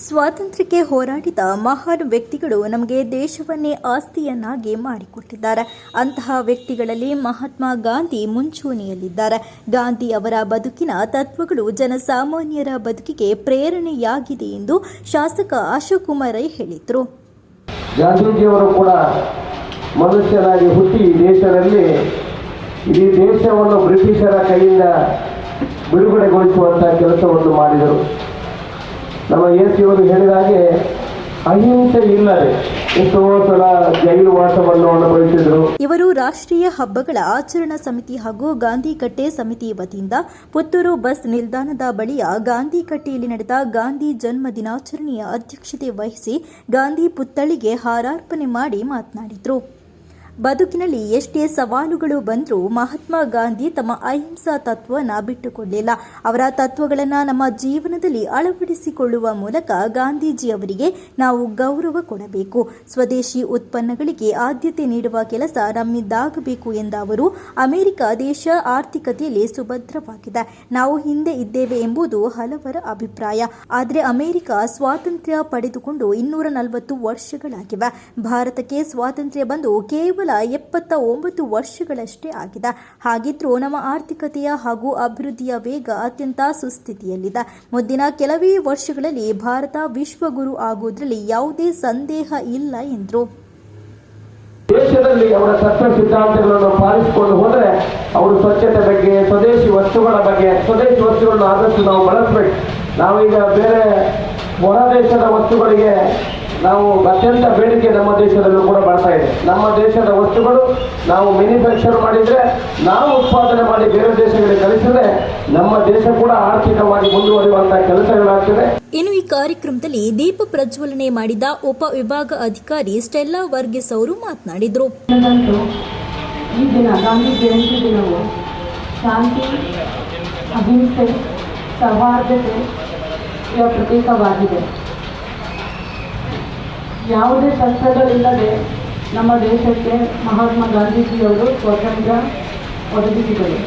ಸ್ವಾತಂತ್ರ್ಯಕ್ಕೆ ಹೋರಾಡಿದ ಮಹಾನ್ ವ್ಯಕ್ತಿಗಳು ನಮಗೆ ದೇಶವನ್ನೇ ಆಸ್ತಿಯನ್ನಾಗಿ ಮಾಡಿಕೊಟ್ಟಿದ್ದಾರೆ. ಅಂತಹ ವ್ಯಕ್ತಿಗಳಲ್ಲಿ ಮಹಾತ್ಮ ಗಾಂಧಿ ಮುಂಚೂಣಿಯಲ್ಲಿದ್ದಾರೆ. ಗಾಂಧಿ ಅವರ ಬದುಕಿನ ತತ್ವಗಳು ಜನಸಾಮಾನ್ಯರ ಬದುಕಿಗೆ ಪ್ರೇರಣೆಯಾಗಿದೆ ಎಂದು ಶಾಸಕ ಅಶೋಕ್ ಕುಮಾರ್ ರೈ ಹೇಳಿದರು. ಗಾಂಧೀಜಿಯವರು ಕೂಡ ಮನುಷ್ಯನಾಗಿ ಹುಟ್ಟಿ ದೇಶದಲ್ಲಿ ಇಡೀ ದೇಶವನ್ನು ಬ್ರಿಟಿಷರ ಕೈಯಿಂದ ಬಿಡುಗಡೆಗೊಳಿಸುವಂತಹ ಕೆಲಸವನ್ನು ಮಾಡಿದರು. ನಮ್ಮ ಎಸಿಯವರು ಹೇಳಿದ ಹಾಗೆ, ಅಹಿಂಸೆ ಇಲ್ಲದೆ ಎಷ್ಟೋ ಸಲ ಜೈಲು ವಾಸವನ್ನು ಅನುಭವಿಸಿದರು. ಇವರು ರಾಷ್ಟ್ರೀಯ ಹಬ್ಬಗಳ ಆಚರಣಾ ಸಮಿತಿ ಹಾಗೂ ಗಾಂಧಿ ಕಟ್ಟೆ ಸಮಿತಿ ವತಿಯಿಂದ ಪುತ್ತೂರು ಬಸ್ ನಿಲ್ದಾಣದ ಬಳಿಯ ಗಾಂಧಿ ಕಟ್ಟೆಯಲ್ಲಿ ನಡೆದ ಗಾಂಧಿ ಜನ್ಮ ದಿನಾಚರಣೆಯ ಅಧ್ಯಕ್ಷತೆ ವಹಿಸಿ ಗಾಂಧಿ ಪುತ್ಥಳಿಗೆ ಹಾರಾರ್ಪಣೆ ಮಾಡಿ ಮಾತನಾಡಿದರು. ಬದುಕಿನಲ್ಲಿ ಎಷ್ಟೇ ಸವಾಲುಗಳು ಬಂದರೂ ಮಹಾತ್ಮ ಗಾಂಧಿ ತಮ್ಮ ಅಹಿಂಸಾ ತತ್ವನ ಬಿಟ್ಟುಕೊಡಲಿಲ್ಲ. ಅವರ ತತ್ವಗಳನ್ನು ನಮ್ಮ ಜೀವನದಲ್ಲಿ ಅಳವಡಿಸಿಕೊಳ್ಳುವ ಮೂಲಕ ಗಾಂಧೀಜಿ ಅವರಿಗೆ ನಾವು ಗೌರವ ಕೊಡಬೇಕು. ಸ್ವದೇಶಿ ಉತ್ಪನ್ನಗಳಿಗೆ ಆದ್ಯತೆ ನೀಡುವ ಕೆಲಸ ನಮ್ಮಿಂದಾಗಬೇಕು ಎಂದ ಅವರು, ಅಮೆರಿಕ ದೇಶ ಆರ್ಥಿಕತೆಯಲ್ಲಿ ಸುಭದ್ರವಾಗಿದೆ. ನಾವು ಹಿಂದೆ ಇದ್ದೇವೆ ಎಂಬುದು ಹಲವರ ಅಭಿಪ್ರಾಯ. ಆದರೆ ಅಮೆರಿಕ ಸ್ವಾತಂತ್ರ್ಯ ಪಡೆದುಕೊಂಡು ಇನ್ನೂರ ನಲವತ್ತು ವರ್ಷಗಳಾಗಿವೆ. ಭಾರತಕ್ಕೆ ಸ್ವಾತಂತ್ರ್ಯ ಬಂದು ಕೇವಲ ಎಪ್ಪತ್ತ ಒಂಬತ್ತು ವರ್ಷಗಳಷ್ಟೇ ಆಗಿದೆ. ಹಾಗಿದ್ರೂ ನಮ್ಮ ಆರ್ಥಿಕತೆಯ ಹಾಗೂ ಅಭಿವೃದ್ಧಿಯ ವೇಗ ಅತ್ಯಂತ ಸುಸ್ಥಿತಿಯಲ್ಲಿದೆ. ಮುಂದಿನ ಕೆಲವೇ ವರ್ಷಗಳಲ್ಲಿ ಭಾರತ ವಿಶ್ವಗುರು ಆಗುವುದರಲ್ಲಿ ಯಾವುದೇ ಸಂದೇಹ ಇಲ್ಲ ಎಂದರು. ದೇಶದಲ್ಲಿ ಅವರ ತತ್ವ ಸಿದ್ಧಾಂತಗಳನ್ನು ಪಾಲಿಸಿಕೊಂಡು ಹೋದರೆ ಅವರು ಸ್ವಚ್ಛತೆ ಬಗ್ಗೆ, ಸ್ವದೇಶಿ ವಸ್ತುಗಳ ಬಗ್ಗೆ, ಸ್ವದೇಶಿ ವಸ್ತುಗಳನ್ನು ಆದಷ್ಟು ನಾವು ಬಳಸಬೇಕು. ನಾವೀಗ ಬೇರೆ ಹೊರ ದೇಶದ ವಸ್ತುಗಳಿಗೆ ನಾವು ಅತ್ಯಂತ ಬೇಡಿಕೆ ನಮ್ಮ ದೇಶದಲ್ಲೂ ಕೂಡ ಇದೆ. ನಮ್ಮ ದೇಶದ ವಸ್ತುಗಳು ನಾವು ಮ್ಯಾನುಫ್ಯಾಕ್ಚರ್ ಮಾಡಿದ್ರೆ ನಾವು ಉತ್ಪಾದನೆ ಮಾಡಿ ಬೇರೆ ದೇಶಗಳಿಗೆ ಕಳಿಸಿದ್ರೆ ನಮ್ಮ ದೇಶ ಕೂಡ ಆರ್ಥಿಕವಾಗಿ ಮುಂದುವರಿಯುವಂತಹ ಕೆಲಸಗಳಾಗ್ತದೆ. ಇನ್ನು ಈ ಕಾರ್ಯಕ್ರಮದಲ್ಲಿ ದೀಪ ಪ್ರಜ್ವಲನೆ ಮಾಡಿದ ಉಪ ವಿಭಾಗ ಅಧಿಕಾರಿ ಸ್ಟೆಲ್ಲಾ ವರ್ಗಿಸ್ ಅವರು ಮಾತನಾಡಿದರು. ಈ ದಿನ ಗಾಂಧಿ ಜಯಂತಿ ದಿನವು ಶಾಂತಿ ಅಹಿಂಸೆ ಸೌಹಾರ್ದತೆ ಪ್ರತೀಕವಾಗಿದೆ. ಯಾವುದೇ ಶಸ್ತ್ರಗಳಿಲ್ಲದೆ ನಮ್ಮ ದೇಶಕ್ಕೆ ಮಹಾತ್ಮ ಗಾಂಧೀಜಿಯವರು ಸ್ವಾತಂತ್ರ್ಯ ಒದಗಿಸಿದರು.